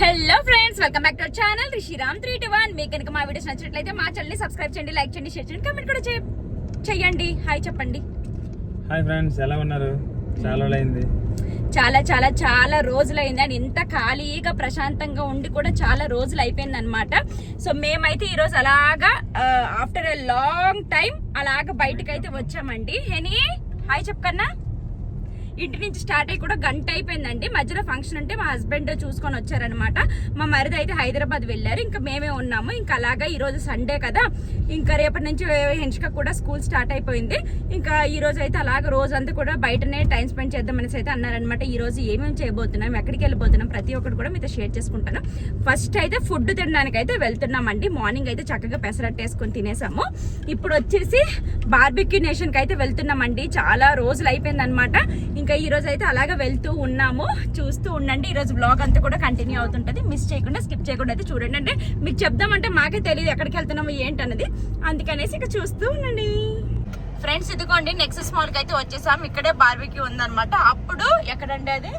Hello friends welcome back to channel Rishiram three two one మీకు కనుక మా videos నచ్చినట్లయితే మా ఛానల్ని సబ్స్క్రైబ్ చేయండి లైక్ చేయండి షేర్ చేయండి కమెంట్ కూడా చే- చెయ్యండి హాయ్ చెప్పండి. హాయ్ ఫ్రెండ్స్ ఎలా ఉన్నారు? చాలా రోజులైంది. చాలా చాలా చాలా రోజులైంది. అండ్ ఇంత ఖాళీగా ప్రశాంతంగా ఉండి కూడా చాలా రోజులు అయిపోయింది అనమాట సో మేమైతే ఈరోజు అలాగా ఆఫ్టర్ ఎ లాంగ్ టైం అలాగా బయటకు అయితే వచ్చామండి హెనీ హాయ్ చెప్పకన్నా ఇంటి నుంచి స్టార్ట్ అయ్యి కూడా గంట అయిపోయిందండి. మధ్యలో ఫంక్షన్ ఉంటే మా హస్బెండ్ చూసుకొని వచ్చారనమాట మా మరిది అయితే హైదరాబాద్ వెళ్ళారు. ఇంకా మేమే ఉన్నాము. ఇంకా అలాగా ఈరోజు సండే కదా. ఇంకా రేపటి నుంచి హెన్షిక కూడా స్కూల్ స్టార్ట్ అయిపోయింది. ఇంకా ఈ రోజు అయితే అలాగ రోజంతా కూడా బయటనే టైం స్పెండ్ చేద్దాం అనేసి అయితే అన్నారనమాట ఈ రోజు ఏమేమి చేయబోతున్నాం ఎక్కడికి వెళ్ళిపోతున్నాం ప్రతి ఒక్కటి కూడా మీతో షేర్ చేసుకుంటాను. ఫస్ట్ అయితే ఫుడ్ తినడానికి అయితే వెళ్తున్నామండి. మార్నింగ్ అయితే చక్కగా పెసరట్టు వేసుకొని తినేసాము. ఇప్పుడు వచ్చేసి బార్బిక్యూ నేషన్కి అయితే వెళ్తున్నామండి. చాలా రోజులు అయిపోయింది అనమాట ఇంకా ఈ రోజు అయితే అలాగే వెళ్తూ ఉన్నాము. చూస్తూ ఉండండి. ఈ రోజు బ్లాగ్ అంతా కూడా కంటిన్యూ అవుతుంటది. మిస్ చేయకుండా స్కిప్ చేయకుండా అయితే చూడండి. అంటే మీకు చెప్దామంటే మాకే తెలియదు ఎక్కడికి వెళ్తున్నాము ఏంటన్నది. అందుకనేసి ఇక చూస్తూ ఉండండి. ఫ్రెండ్స్ ఇదిగోండి. నెక్సెస్ మాల్కి అయితే వచ్చేసాం ఇక్కడే బార్బిక్యూ ఉందన్నమాట. అప్పుడు ఎక్కడండి అది?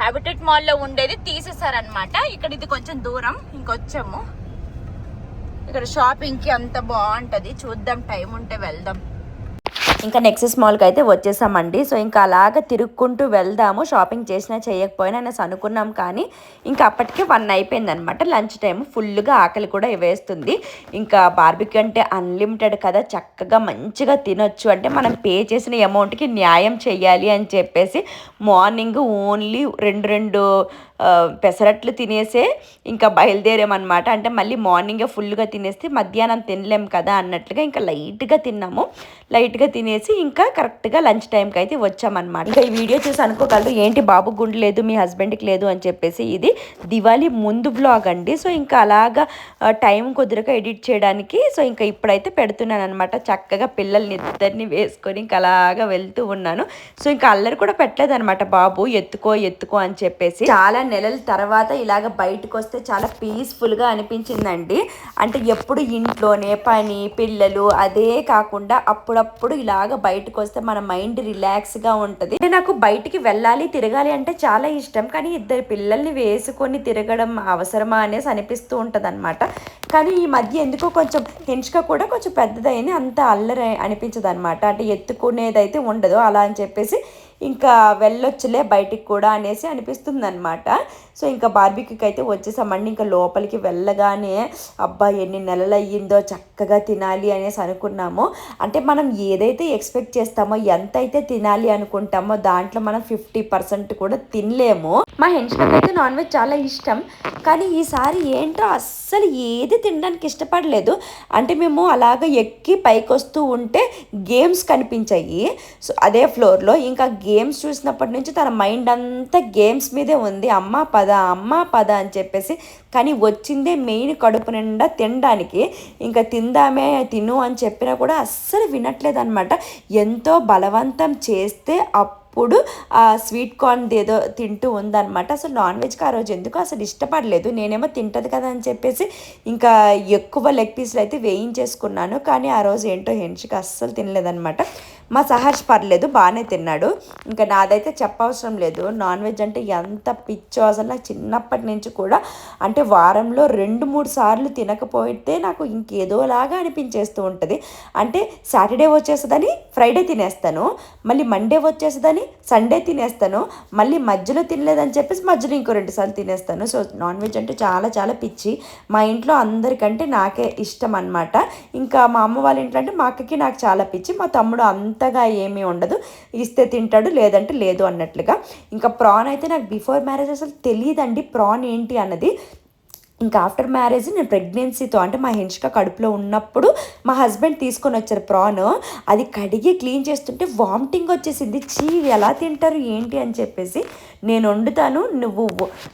హ్యాబిటెట్ మాల్లో ఉండేది. తీసేసారనమాట ఇక్కడ ఇది కొంచెం దూరం. ఇంకొచ్చాము. ఇక్కడ షాపింగ్కి అంత బాగుంటది. చూద్దాం టైం ఉంటే వెళ్దాం. ఇంకా నెక్సెస్ మాల్కి అయితే వచ్చేసామండి. సో ఇంకా అలాగ తిరుక్కుంటూ వెళ్దాము. షాపింగ్ చేసినా చేయకపోయినా అనేసి అనుకున్నాం కానీ ఇంకా అప్పటికే వన్ అయిపోయింది అనమాట లంచ్ టైం ఫుల్గా ఆకలి కూడా వేస్తుంది. ఇంకా బార్బిక్యూ అంటే అన్లిమిటెడ్ కదా చక్కగా మంచిగా తినొచ్చు. అంటే మనం పే చేసిన అమౌంట్కి న్యాయం చేయాలి అని చెప్పేసి మార్నింగ్ ఓన్లీ రెండు రెండు పెసరట్లు తినేసే ఇంకా బయలుదేరామన్నమాట. అంటే మళ్ళీ మార్నింగే ఫుల్గా తినేస్తే మధ్యాహ్నం తినలేం కదా అన్నట్లుగా ఇంకా లైట్గా తిన్నాము. లైట్గా తినేసి ఇంకా కరెక్ట్గా లంచ్ టైంకి అయితే వచ్చామన్నమాట. ఇంకా ఈ వీడియో చూసి అనుకోగలరు ఏంటి బాబు గుండు లేదు మీ హస్బెండ్కి లేదు అని చెప్పేసి ఇది దివాళీ ముందు బ్లాగ్ అండి. సో ఇంకా అలాగా టైం కుదరక ఎడిట్ చేయడానికి సో ఇంకా ఇప్పుడైతే పెడుతున్నాను అనమాట చక్కగా పిల్లల్ని ఇద్దరిని వేసుకొని ఇంకా అలాగా వెళ్తూ ఉన్నాను. సో ఇంకా అల్లరి కూడా పెట్టలేదు అనమాట బాబు ఎత్తుకో ఎత్తుకో అని చెప్పేసి. చాలా నెలల తర్వాత ఇలాగ బయటకు వస్తే చాలా పీస్ఫుల్గా అనిపించిందండి. అంటే ఎప్పుడు ఇంట్లోనే పని పిల్లలు అదే కాకుండా అప్పుడప్పుడు ఇలాగ బయటకు వస్తే మన మైండ్ రిలాక్స్గా ఉంటుంది. నాకు బయటికి వెళ్ళాలి తిరగాలి అంటే చాలా ఇష్టం. కానీ ఇద్దరు పిల్లల్ని వేసుకొని తిరగడం అవసరమా అనేసి అనిపిస్తూ ఉంటుంది అనమాట కానీ ఈ మధ్య ఎందుకో కొంచెం హెంచుక కూడా కొంచెం పెద్దదైంది అంత అల్లరి అనిపించదు అనమాట అంటే ఎత్తుకునేదైతే ఉండదు. అలా అని చెప్పేసి ఇంకా వెళ్ళొచ్చులే బయటికి కూడా అనేసి అనిపిస్తుంది అనమాట సో ఇంకా బార్బీక్యూకి అయితే వచ్చేసామండి. ఇంకా లోపలికి వెళ్ళగానే అబ్బా ఎన్ని నెలలు అయ్యిందో చక్కగా తినాలి అనేసి అనుకున్నాము. అంటే మనం ఏదైతే ఎక్స్పెక్ట్ చేస్తామో ఎంత అయితే తినాలి అనుకుంటామో దాంట్లో మనం ఫిఫ్టీ పర్సెంట్ కూడా తినలేము. మా హెన్షన్కి అయితే నాన్ వెజ్ చాలా ఇష్టం. కానీ ఈసారి ఏంటో అస్సలు ఏది తినడానికి ఇష్టపడలేదు. అంటే మేము అలాగ ఎక్కి పైకి వస్తూ ఉంటే గేమ్స్ కనిపించాయి. సో అదే ఫ్లోర్లో. ఇంకా గేమ్స్ చూసినప్పటి నుంచి తన మైండ్ అంతా గేమ్స్ మీదే ఉంది. అమ్మ పద అమ్మ పద అని చెప్పేసి. కానీ వచ్చిందే మెయిన్ కడుపు నిండా తినడానికి. ఇంకా తిందామే తిను అని చెప్పినా కూడా అస్సలు వినట్లేదన్నమాట. ఎంతో బలవంతం చేస్తే అప్పుడు ఆ స్వీట్ కార్న్ ఏదో తింటూ ఉందన్నమాట. అసలు నాన్ వెజ్కి ఆ రోజు ఎందుకు అసలు ఇష్టపడలేదు. నేనేమో తింటది కదా అని చెప్పేసి ఇంకా ఎక్కువ లెగ్ పీస్లు అయితే వేయించేసుకున్నాను. కానీ ఆ రోజు ఏంటో హెన్షికి అస్సలు తినలేదన్నమాట. మా సహర్ష్ పర్లేదు బాగానే తిన్నాడు. ఇంకా నాదైతే చెప్పవసరం లేదు. నాన్ వెజ్ అంటే ఎంత పిచ్చో అసలు నాకు చిన్నప్పటి నుంచి కూడా. అంటే వారంలో రెండు మూడు సార్లు తినకపోతే నాకు ఇంకేదోలాగా అనిపించేస్తూ ఉంటుంది. అంటే సాటర్డే వచ్చేస్తుందని ఫ్రైడే తినేస్తాను. మళ్ళీ మండే వచ్చేస్తుందని సండే తినేస్తాను మళ్ళీ మధ్యలో తినలేదని చెప్పేసి మధ్యలో ఇంకో రెండు సార్లు తినేస్తాను. సో నాన్ వెజ్ అంటే చాలా చాలా పిచ్చి. మా ఇంట్లో అందరికంటే నాకే ఇష్టం అనమాట ఇంకా మా అమ్మ వాళ్ళ ఇంట్లో అంటే మా అక్కకి నాకు చాలా పిచ్చి. మా తమ్ముడు అంతగా ఏమీ ఉండదు. ఇస్తే తింటాడు లేదంటే లేదు అన్నట్లుగా. ఇంకా ప్రాన్ అయితే నాకు బిఫోర్ మ్యారేజ్ అసలు తెలియదండి. ప్రాన్ ఏంటి అన్నది. ఇంకా ఆఫ్టర్ మ్యారేజ్ నేను ప్రెగ్నెన్సీతో అంటే మా హెన్షిక కడుపులో ఉన్నప్పుడు మా హస్బెండ్ తీసుకొని వచ్చారు ప్రాన్ అది కడిగి క్లీన్ చేస్తుంటే వామిటింగ్ వచ్చేసింది. చీ ఎలా తింటారు ఏంటి అని చెప్పేసి నేను వండుతాను. నువ్వు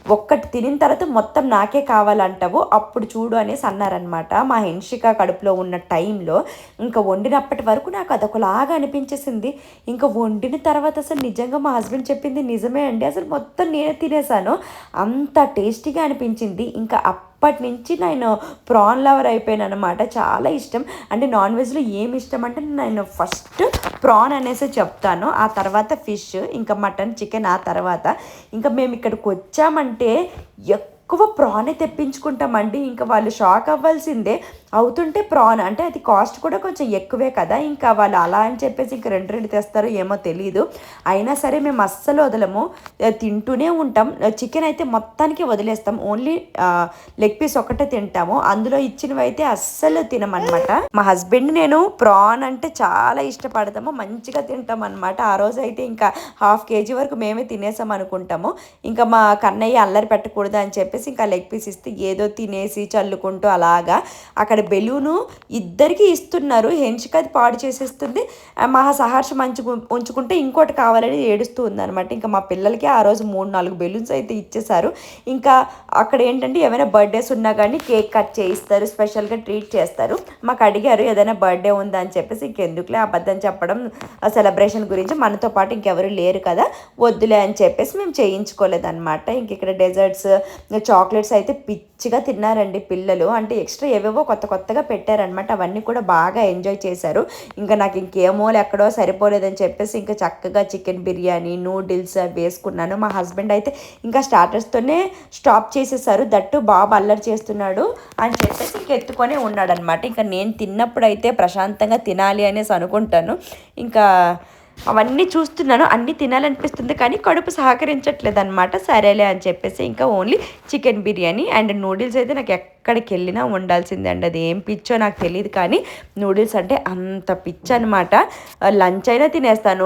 ఒక్కటి తినిన తర్వాత మొత్తం నాకే కావాలంటావు. అప్పుడు చూడు అనేసి అన్నారనమాట మా హెన్షిక కడుపులో ఉన్న టైంలో ఇంకా వండినప్పటి వరకు నాకు అదొకలాగా అనిపించేసింది. ఇంకా వండిన తర్వాత అసలు నిజంగా మా హస్బెండ్ చెప్పింది నిజమే అండి. అసలు మొత్తం నేనే తినేసాను. అంత టేస్టీగా అనిపించింది. ఇంకా అప్పటి నుంచి నేను ప్రాన్ లవర్ అయిపోయాను అనమాట చాలా ఇష్టం. అంటే నాన్ వెజ్లో ఏమి ఇష్టం అంటే నేను ఫస్ట్ ప్రాన్ అనేసి చెప్తాను. ఆ తర్వాత ఫిష్ ఇంకా మటన్ చికెన్ ఆ తర్వాత. ఇంకా మేము ఇక్కడికి వచ్చామంటే ఎక్కువ ఎక్కువ ప్రానే తెప్పించుకుంటామండి. ఇంకా వాళ్ళు షాక్ అవ్వాల్సిందే. అవుతుంటే ప్రాన్ అంటే అది కాస్ట్ కూడా కొంచెం ఎక్కువే కదా. ఇంకా వాళ్ళు అలా అని చెప్పేసి ఇంక రెండు రెండు తెస్తారో ఏమో తెలియదు అయినా సరే మేము అస్సలు వదలము. తింటూనే ఉంటాం. చికెన్ అయితే మొత్తానికి వదిలేస్తాం. ఓన్లీ లెగ్ పీస్ ఒకటే తింటాము. అందులో ఇచ్చినవి అయితే అస్సలు తినమనమాట మా హస్బెండ్ నేను ప్రాన్ అంటే చాలా ఇష్టపడతాము. మంచిగా తింటాం అనమాట ఆ రోజు అయితే ఇంకా హాఫ్ కేజీ వరకు మేమే తినేసాం అనుకుంటాము ఇంకా మా కన్నయ్య అల్లరి పెట్టకూడదు అని చెప్పేసి ఇంకా లెగ్ పీస్ ఇస్తే ఏదో తినేసి చల్లుకుంటూ అలాగా అక్కడ బెలూను ఇద్దరికి ఇస్తున్నారు. హెన్షిక అది పాడు చేసేస్తుంది. మా సహర్ష మంచి ఉంచుకుంటే ఇంకోటి కావాలని ఏడుస్తూ ఉందన్నమాట. ఇంకా మా పిల్లలకి ఆ రోజు మూడు నాలుగు బెలూన్స్ అయితే ఇచ్చేసారు ఇంకా అక్కడ ఏంటంటే ఏమైనా బర్త్డేస్ ఉన్నా కానీ కేక్ కట్ చేయిస్తారు స్పెషల్గా ట్రీట్ చేస్తారు. మాకు అడిగారు ఏదైనా బర్త్డే ఉందా? అని చెప్పేసి ఇంకెందుకులే అబద్ధం చెప్పడం సెలబ్రేషన్ గురించి మనతో పాటు ఇంకెవరు లేరు కదా వద్దులే అని చెప్పేసి మేము చేయించుకోలేదన్నమాట. ఇంక ఇక్కడ డెజర్ట్స్ చాక్లెట్స్ అయితే పిచ్చిగా తిన్నారండి పిల్లలు. అంటే ఎక్స్ట్రా ఏవేవో కొత్త కొత్తగా పెట్టారనమాట అవన్నీ కూడా బాగా ఎంజాయ్ చేశారు. ఇంకా నాకు ఇంకేమో ఎక్కడో సరిపోలేదని చెప్పేసి ఇంకా చక్కగా చికెన్ బిర్యానీ నూడిల్స్ అవి వేసుకున్నాను. మా హస్బెండ్ అయితే ఇంకా స్టార్టర్స్తోనే స్టాప్ చేసేసారు. దట్టు బాబు అల్లరి చేస్తున్నాడు అని చెప్పేసి ఇంక ఎత్తుకొనే ఉన్నాడనమాట ఇంకా నేను తిన్నప్పుడు అయితే ప్రశాంతంగా తినాలి అనేసి అనుకుంటాను. ఇంకా అవన్నీ చూస్తున్నాను అన్నీ తినాలనిపిస్తుంది కానీ కడుపు సహకరించట్లేదు అనమాట సరేలే అని చెప్పేసి ఇంకా only chicken biryani and noodles అయితే నాకు ఎక్కడికి వెళ్ళినా ఉండాల్సిందే అండి. అది ఏం పిచ్చో నాకు తెలియదు కానీ నూడిల్స్ అంటే అంత పిచ్ అనమాట లంచ్ అయినా తినేస్తాను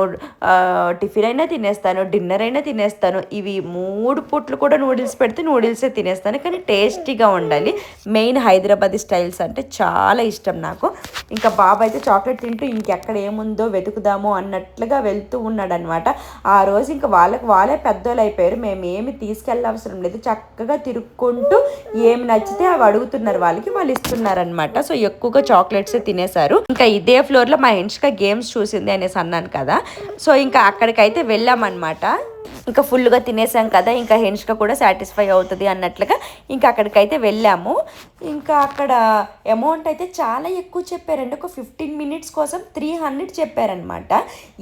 టిఫిన్ అయినా తినేస్తాను డిన్నర్ అయినా తినేస్తాను. ఇవి మూడు పూట్లు కూడా నూడిల్స్ పెడితే నూడిల్సే తినేస్తాను. కానీ టేస్టీగా ఉండాలి మెయిన్ హైదరాబాదీ స్టైల్స్ అంటే చాలా ఇష్టం నాకు. ఇంకా బాబు అయితే చాక్లెట్ తింటూ ఇంకెక్కడ ఏముందో వెతుకుదాము అన్నట్లుగా వెళ్తూ ఉన్నాడనమాట ఆ రోజు ఇంకా వాళ్ళకి వాళ్ళే పెద్దోళ్ళు అయిపోయారు. మేము ఏమి తీసుకెళ్ళవసరం లేదు. చక్కగా తిరుక్కుంటూ ఏమి నచ్చితే అవి అడుగుతున్నారు వాళ్ళకి వాళ్ళు ఇస్తున్నారనమాట సో ఎక్కువగా చాక్లెట్స్ తినేశారు. ఇంకా ఇదే ఫ్లోర్లో మా హెన్షిక గేమ్స్ చూసింది అనేసి అన్నాను కదా. సో ఇంకా అక్కడికైతే వెళ్ళామన్నమాట. ఇంకా ఫుల్గా తినేసాం కదా. ఇంకా హెన్షిక కూడా సాటిస్ఫై అవుతుంది అన్నట్లుగా ఇంకా అక్కడికైతే వెళ్ళాము. ఇంకా అక్కడ అమౌంట్ అయితే చాలా ఎక్కువ చెప్పారండి. ఒక ఫిఫ్టీన్ మినిట్స్ కోసం త్రీ హండ్రెడ్ చెప్పారనమాట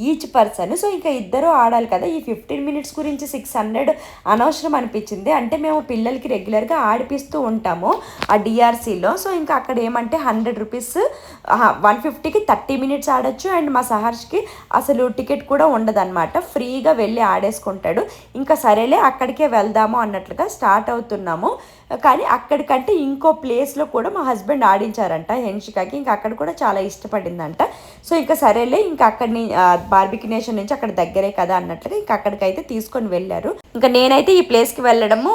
ఈచ్ పర్సన్ సో ఇంకా ఇద్దరు ఆడాలి కదా. ఈ ఫిఫ్టీన్ మినిట్స్ గురించి సిక్స్ హండ్రెడ్ అనవసరం అనిపించింది. అంటే మేము పిల్లలకి రెగ్యులర్గా ఆడిపిస్తూ ఉంటాము ఆ డిఆర్సీలో సో ఇంకా అక్కడ ఏమంటే హండ్రెడ్ రూపీస్ వన్ ఫిఫ్టీకి థర్టీ మినిట్స్ ఆడొచ్చు. అండ్ మా సహర్ష్కి అసలు టికెట్ కూడా ఉండదన్నమాట. ఫ్రీగా వెళ్ళి ఆడేసుకుంటాడు. ఇంకా సరేలే అక్కడికే వెళ్దాము అన్నట్లుగా స్టార్ట్ అవుతున్నాము. కానీ అక్కడికంటే ఇంకో ప్లేస్లో కూడా మా హస్బెండ్ ఆడించారంట హెన్షికాకి. ఇంకా అక్కడ కూడా చాలా ఇష్టపడిందంట. సో ఇంకా సరేలే ఇంకా అక్కడిని బార్బికి నేషన్ నుంచి అక్కడ దగ్గరే కదా అన్నట్లుగా ఇంకా అక్కడికైతే తీసుకొని వెళ్ళారు. ఇంకా నేనైతే ఈ ప్లేస్కి వెళ్ళడము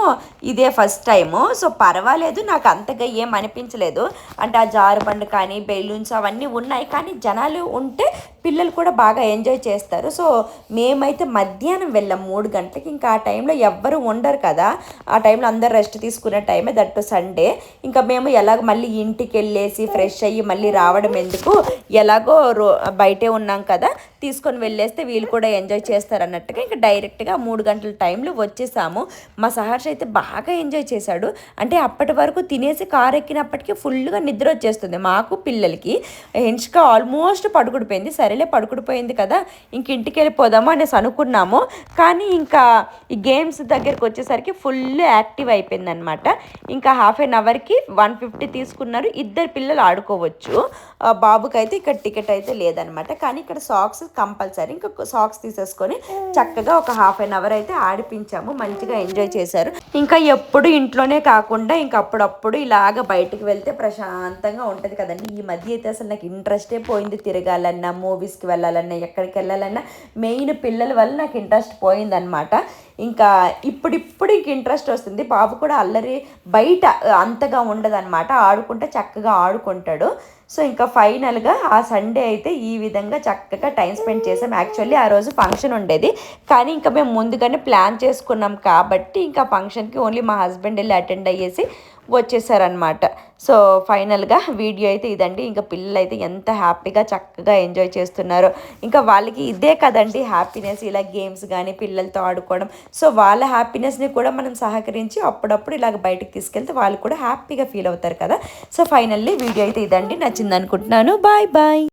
ఇదే ఫస్ట్ టైము సో పర్వాలేదు నాకు అంతగా ఏం అనిపించలేదు. అంటే ఆ జారుబండ కానీ బెలూన్స్ అవన్నీ ఉన్నాయి. కానీ జనాలు ఉంటే పిల్లలు కూడా బాగా ఎంజాయ్ చేస్తారు. సో మేమైతే మధ్యాహ్నం వెళ్ళాం మూడు గంటలకి. ఇంకా ఆ టైంలో ఎవ్వరు ఉండరు కదా. ఆ టైంలో అందరు రెస్ట్ తీసుకునే టైమే దట్ సండే. ఇంకా మేము ఎలాగ మళ్ళీ ఇంటికి వెళ్ళేసి ఫ్రెష్ అయ్యి మళ్ళీ రావడం ఎందుకు? ఎలాగో రో బయటే ఉన్నాం కదా. తీసుకొని వెళ్ళేస్తే వీళ్ళు కూడా ఎంజాయ్ చేస్తారు అన్నట్టుగా ఇంకా డైరెక్ట్గా మూడు గంటల టైంలో వచ్చేసాము. మా సహర్ష అయితే బాగా ఎంజాయ్ చేశాడు. అంటే అప్పటి వరకు తినేసి కారు ఎక్కినప్పటికీ ఫుల్గా నిద్ర వచ్చేస్తుంది మాకు పిల్లలకి. హెన్షిక ఆల్మోస్ట్ పడుకుడిపోయింది. సరేలే పడుకుడిపోయింది కదా ఇంక ఇంటికి వెళ్ళిపోదాము అనేసి అనుకున్నాము. కానీ ఇంకా ఈ గేమ్స్ దగ్గరికి వచ్చేసరికి ఫుల్ యాక్టివ్ అయిపోయింది అనమాట ఇంకా హాఫ్ అన్ అవర్కి వన్ ఫిఫ్టీ తీసుకున్నారు. ఇద్దరు పిల్లలు ఆడుకోవచ్చు. బాబుకైతే బాబుకి అయితే ఇక్కడ టికెట్ అయితే లేదనమాట కానీ ఇక్కడ సాక్స్ కంపల్సరీ. ఇంకా సాక్స్ తీసేసుకొని చక్కగా ఒక హాఫ్ అన్ అవర్ అయితే ఆడిపించాము. మంచిగా ఎంజాయ్ చేశారు. ఇంకా ఎప్పుడు ఇంట్లోనే కాకుండా ఇంకా అప్పుడప్పుడు ఇలాగ బయటికి వెళ్తే ప్రశాంతంగా ఉంటుంది కదండి. ఈ మధ్య అయితే అసలు నాకు ఇంట్రెస్టే పోయింది తిరగాలన్నా మూవీస్కి వెళ్ళాలన్నా ఎక్కడికి వెళ్ళాలన్నా. మెయిన్ పిల్లల వల్ల నాకు ఇంట్రెస్ట్ పోయిందనమాట ఇంకా ఇప్పుడిప్పుడు ఇంక ఇంట్రెస్ట్ వస్తుంది. బాబు కూడా అల్లరి బయట అంతగా ఉండదన్నమాట. ఆడుకుంటే చక్కగా ఆడుకుంటాడు. సో ఇంకా ఫైనల్గా ఆ సండే అయితే ఈ విధంగా చక్కగా టైం స్పెండ్ చేసాం. యాక్చువల్లీ ఆ రోజు ఫంక్షన్ ఉండేది. కానీ ఇంకా మేము ముందుగానే ప్లాన్ చేసుకున్నాం కాబట్టి ఇంకా ఫంక్షన్కి ఓన్లీ మా హస్బెండ్ వెళ్ళి అటెండ్ అయ్యేసి వచ్చేసారనమాట సో ఫైనల్గా వీడియో అయితే ఇదండి. ఇంకా పిల్లలు అయితే ఎంత హ్యాపీగా చక్కగా ఎంజాయ్ చేస్తున్నారో. ఇంకా వాళ్ళకి ఇదే కదండి హ్యాపీనెస్. ఇలా గేమ్స్ కానీ పిల్లలతో ఆడుకోవడం. సో వాళ్ళ హ్యాపీనెస్ని కూడా మనం సహకరించి అప్పుడప్పుడు ఇలాగ బయటకు తీసుకెళ్తే వాళ్ళు కూడా హ్యాపీగా ఫీల్ అవుతారు కదా. సో ఫైనల్లీ వీడియో అయితే ఇదండి. నచ్చింది అనుకుంటున్నాను బాయ్ బాయ్.